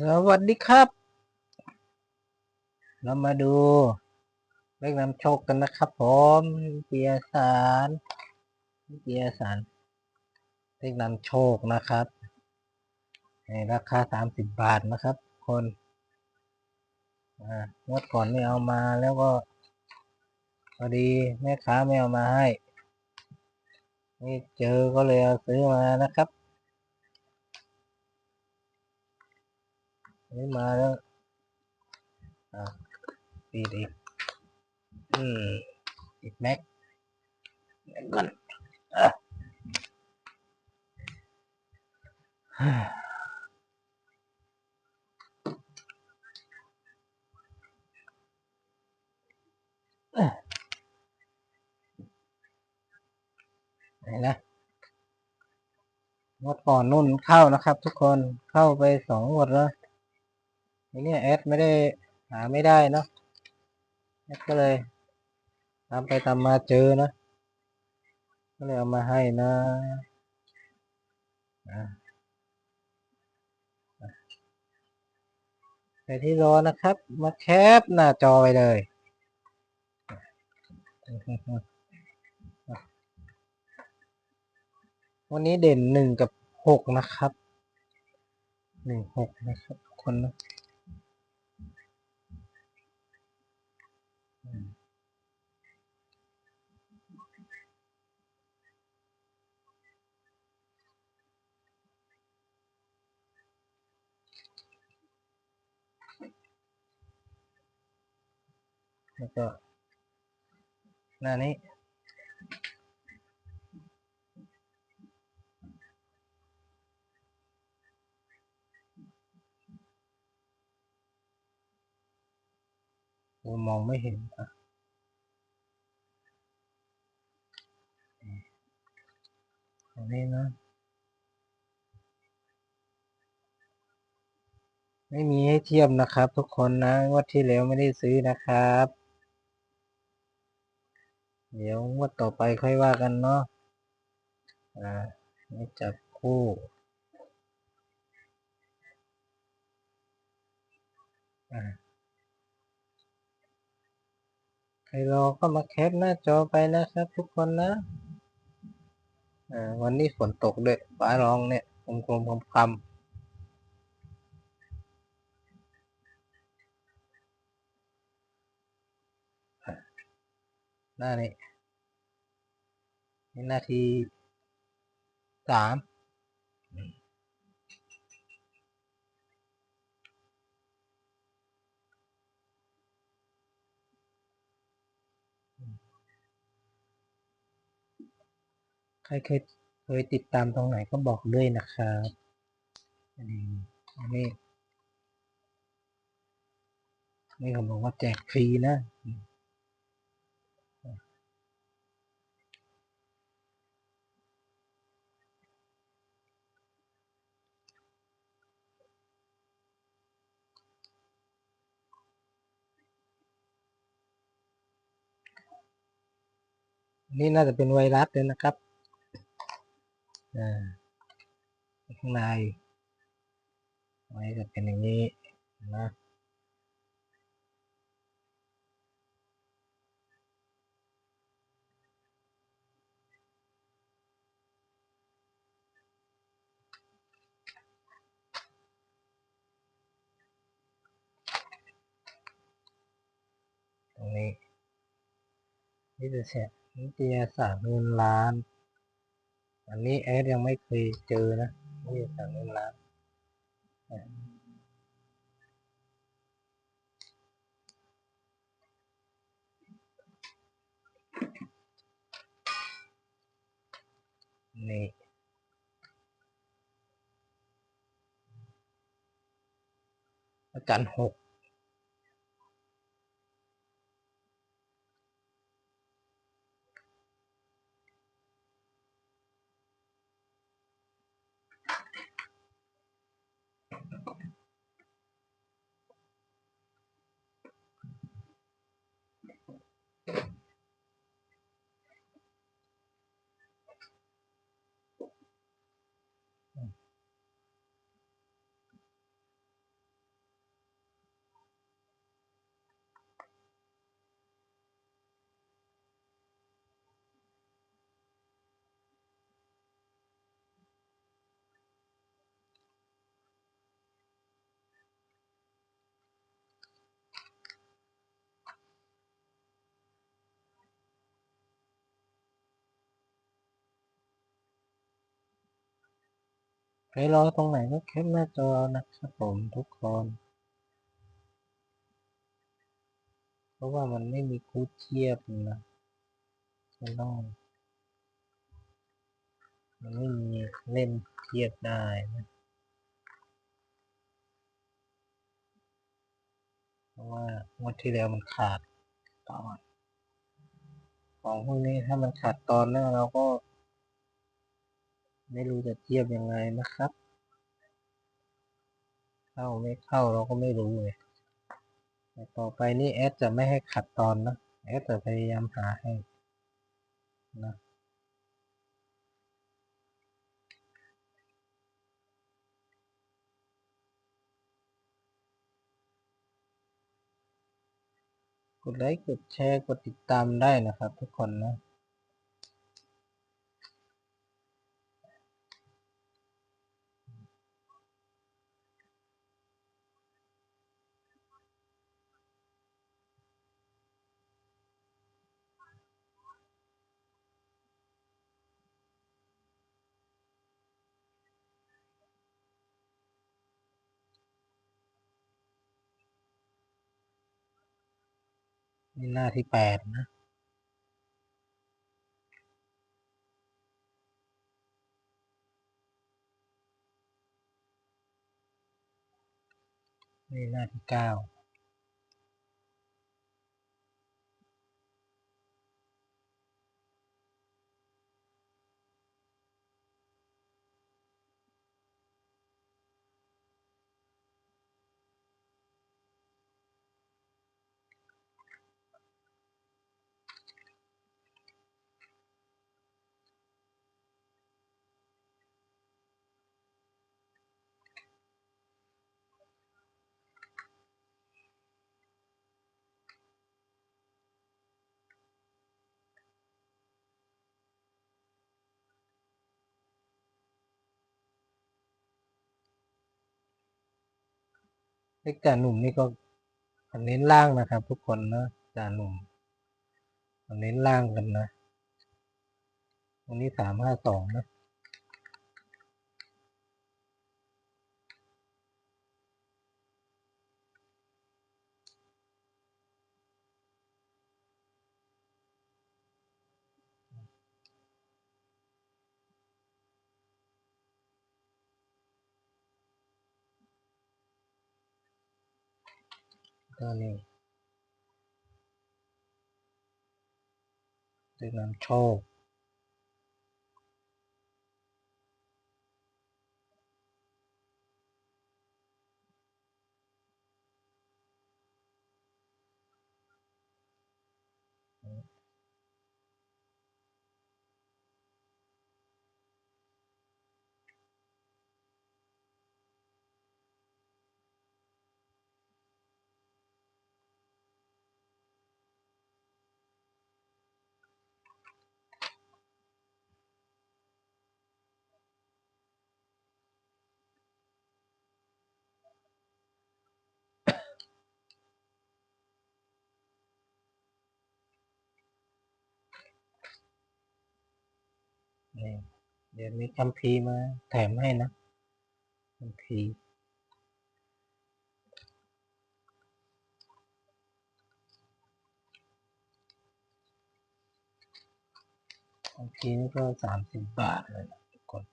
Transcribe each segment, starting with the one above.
สวัสดีครับ เรามาดูเลขนำโชคกันนะครับผมวิทยาสารวิทยสารเลขนำโชคนะครับในราคาสามสิบบาทนะครับ คนงวดก่อนไม่เอามาแล้วก็พอดีแม่ค้าไม่เอามาให้นี่เจอก็เลยเอาซื้อมานะครับ นี่มาแล้ว อ่าดีดีอืมอีกแม็กเดี๋ยวก่อนอะฮ่าไหนนะงดก่อนนุ่นเข้านะครับทุกคนเข้าไปสองงวดแล้ว ทีนี้แอดไม่ได้หาไม่ได้เนาะแอดก็เลยตามไปตามมาเจอนะก็เลยเอามาให้นะใครที่รอนะครับ มาแคปหน้าจอไปเลยวันนี้เด่นหนึ่งกับหกนะครับหนึ่งหกนะครับคนนะ แล้วก็ หน้านี้ มองไม่เห็นอะอันนี้นะไม่มีให้เทียบนะครับ ทุกคนนะงวดที่แล้วไม่ได้ซื้อนะครับ เดี๋ยวงวดต่อไปค่อยว่ากันเนาะอ่านี่จับคู่อ่าใครรอก็มาแคปหน้าจอไปนะครับทุกคนนะอ่าวันนี้ฝนตกด้วยฟ้าร้องเนี่ยคมคมคมคำอ่ หน้านี้นี่นาทีสามใครเคยเคยติดตามตรงไหนก็บอกด้วยนะครับอันนี้อันนี้นี่เขาบอกว่าแจกฟรีนะ นี่น่าจะเป็นไวรัสเลยนะครับข้างในไว้จะเป็นอย่างนี้นะตรงนี้นี่จะเสีย นิตยสารเงินล้าน อันนี้แอดยังไม่เคยเจอนะนิตยสารเงินล้านนี่อาจารย์หก ใครรอตรงไหนก็แคปหน้าจอนะครับผมทุกคน เพราะว่ามันไม่มีคูดเทียบนะมันต้องมันไม่มีเล่นเทียบได้นะเพราะว่างวดที่แล้วมันขาดตอน ของพวกนี้ถ้ามันขาดตอนเนี่ยเราก็ ไม่รู้จะเทียบยังไงนะครับ เข้าไม่เข้าเราก็ไม่รู้เลยแต่ต่อไปนี่แอดจะไม่ให้ขัดตอนนะแอดจะพยายามหาให้นะกดไลค์กดแชร์กดติดตามได้นะครับทุกคนนะ นี่หน้าที่แปดนะ นี่หน้าที่เก้า เลขจ่าหนุ่มนี่ก็เน้นล่างนะครับ ทุกคนนะจ่าหนุ่มเน้นล่างกันนะวันนี้สามห้าสองนะ นี่เลขนำโชค เดี๋ยวมีคัมภีร์มาแถมให้นะคัมภีร์คัมภีร์นี่ก็สามสิบบาทเลยนะทุกคน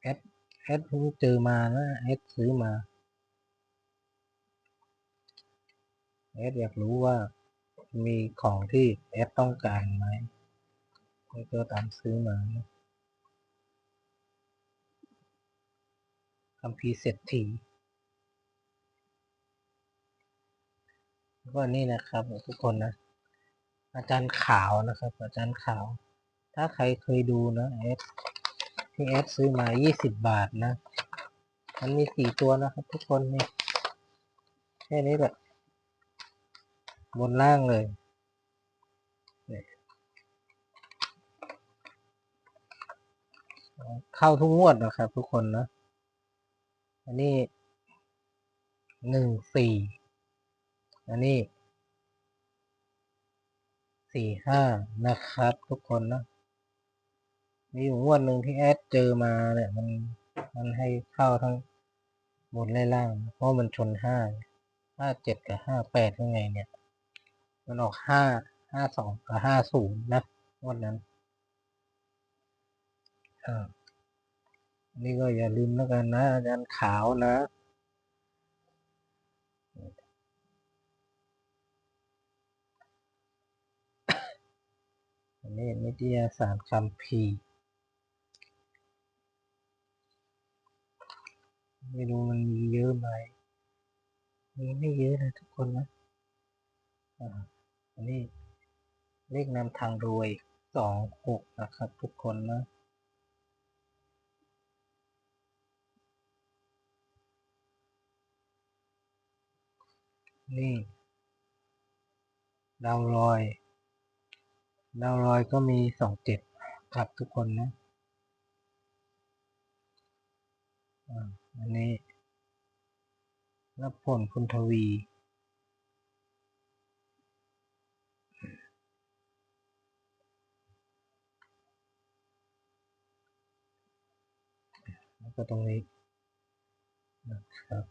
แอดแอดเพิ่งเจอมานะแอดซื้อมาแอดอยากรู้ว่า มีของที่แอดต้องการไหมแล้วก็ตามซื้อมาคัมภีเศรษฐีแล้วก็นี่นะครับทุกคนนะ อาจารย์ขาวนะครับ อาจารย์ขาว ถ้าใครเคยดูนะแอดที่แอดซื้อมา 20 บาทนะ มันมีสี่ตัวนะครับทุกคนนี่แค่นี้แหละ บนล่างเลยเข้าทุกงวดนะครับ ทุกคนนะ อันนี้หนึ่งสี่อันนี้สี่ห้านะครับ ทุกคนนะมีอยู่งวดหนึ่งที่แอดเจอมาเนี่ยมันมันให้เข้าทั้งบนและล่าง เพราะมันชนห้าห้าเจ็ดกับห้าแปดยังไงเนี่ย มันออกห้าห้าสองกับห้าศูนย์นะวันนั้นอ่านี่ก็อย่าลืมแล้วกันนะอาจารย์ขาวนะอันนี้นิตยสารคัมภีไม่รู้มันมีเยอะไหมมีไม่เยอะนะทุกคนนะอ่า อันนี้เลขนำทางรวยสองหกนะครับทุกคนนะนี่ดาวลอยดาวลอยก็มีสองเจ็ดครับทุกคนนะอันนี้รับผลคุณทวี ก็ตรงนี้นะครับ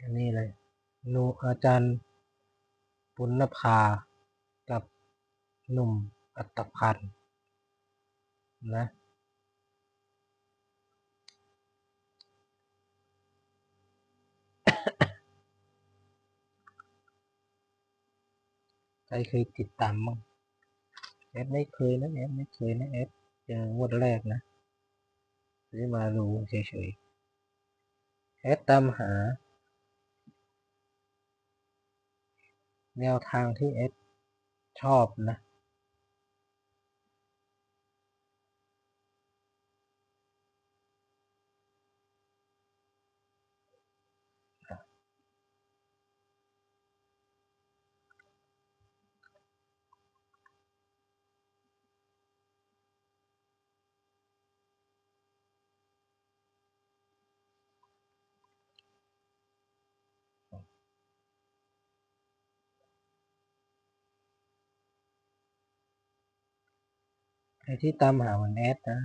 อันนี้เลยนูอาจารย์ปุณภากับหนุ่มอัตพันธ์นะใครเคยติดตามมั้ง แอดไม่เคยนะแอดไม่เคยนะแอดเจองวดแรกนะซื้อมาดูเฉยๆแอดตามหา แนวทางที่เอสชอบนะ ใครที่ตามหาเหมือนแอดนะ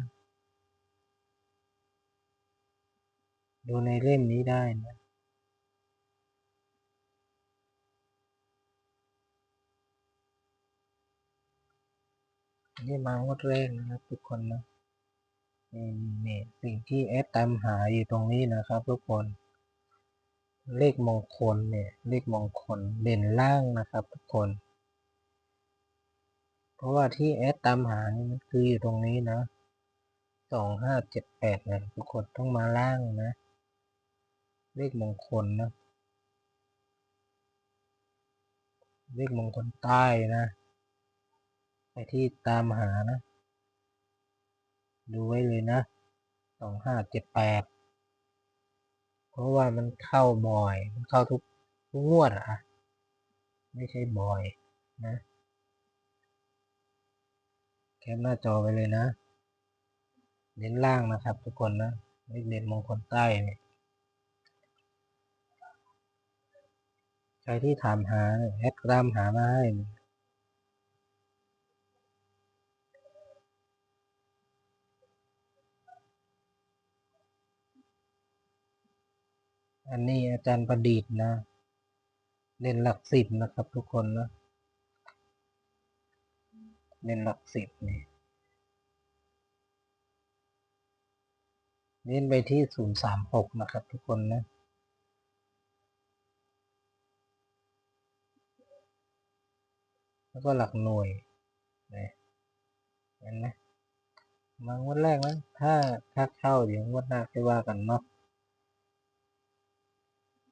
ดูในเล่มนี้ได้นะนี่มางวดแรกนะครับทุกคนนะนี่นี่สิ่งที่แอดตามหาอยู่ตรงนี้นะครับทุกคน เลขมงคลเนี่ย เลขมงคลเด่นล่างนะครับทุกคน เพราะว่าที่แอดตามหานี่มันคืออยู่ตรงนี้นะสองห้าเจ็ดแปดนะทุกคนต้องมาล่างนะ เลขมงคลนะ เลขมงคลใต้นะไอที่ตามหานะ ดูไว้เลยนะสองห้าเจ็ดแปดเพราะว่ามันเข้าบ่อย มันเข้าทุกทุกงวดอะไม่ใช่บ่อยนะ แคปหน้าจอไปเลยนะ เน้นล่างนะครับ ทุกคนนะเลขเด่นมงคลใต้เนี่ยใครที่ถามหาแอดกรามหามาให้อันนี้อาจารย์ประดิษฐ์นะ เล่นหลักสิบนะครับทุกคนนะ เล่นหลักสิบนี่เน้นไปที่ศูนย์สามหกนะครับทุกคนนะแล้วก็หลักหน่วยนี่เห็นไหมมางวดแรกนะถ้าถ้าเข้าเดี๋ยวงวดหน้าค่อยว่ากันเนาะ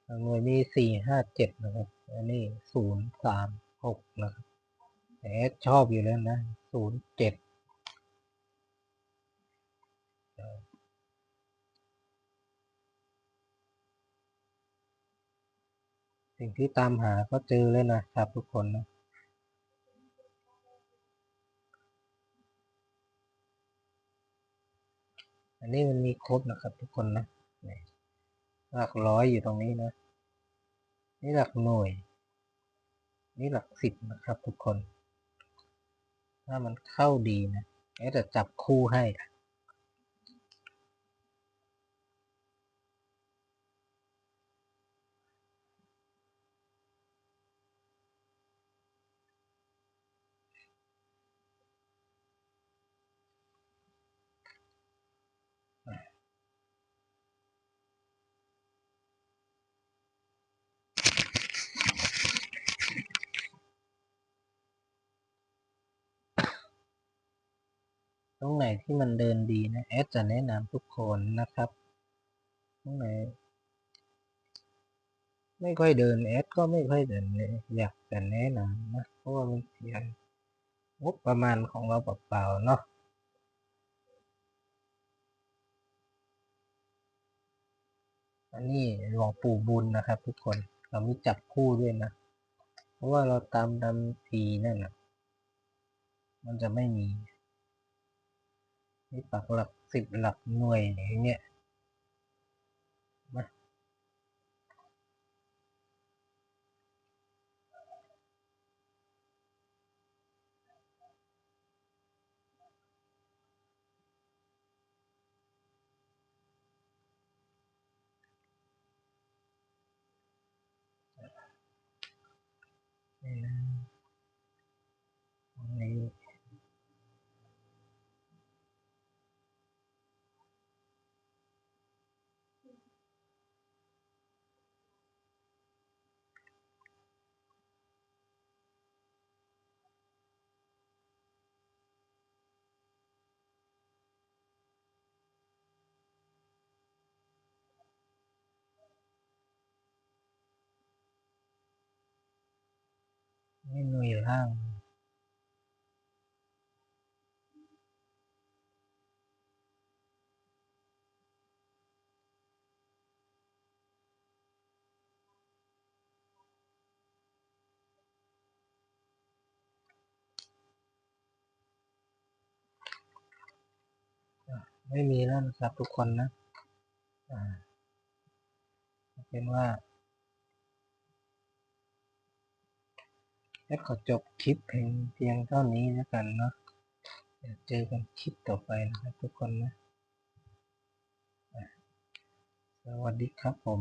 หลักหน่วยมีสี่ห้าเจ็ดนะครับ อันนี้ศูนย์สามหกนะครับ แต่ชอบอยู่แล้วนะศูนย์เจ็ดสิ่งที่ตามหาก็เจอแล้วนะครับทุกคนนะอันนี้มันมีครบนะครับทุกคนนะนี่หลักร้อยอยู่ตรงนี้นะ นี่หลักหน่วย นี่หลักสิบนะครับทุกคน ถ้ามันเข้าดีนะแกจะจับคู่ให้ ตรงไหนที่มันเดินดีนะแอดจะแนะนำทุกคนนะครับ ตรงไหน ไม่ค่อยเดินแอดก็ไม่ค่อยเดินเลยอยากจะแนะนำนะเพราะว่ามันเสียงบประมาณของเราเปล่าๆเนาะอันนี้หลวงปู่บุญนะครับ ทุกคนเรามีจับคู่ด้วยนะ เพราะว่าเราตามดำทีนั่นนะมันจะไม่มี นี่ปักหลักสิบหลักหน่วยอย่างเงี้ยมานี่นะตรงนี้ ล่าง ไม่มีแล้วนะครับทุกคนนะเป็นว่า และขอจบคลิปเพียงเพียงเท่านี้แล้วกันเนาะเดี๋ยวเจอกันคลิปต่อไปนะครับทุกคนนะ สวัสดีครับผม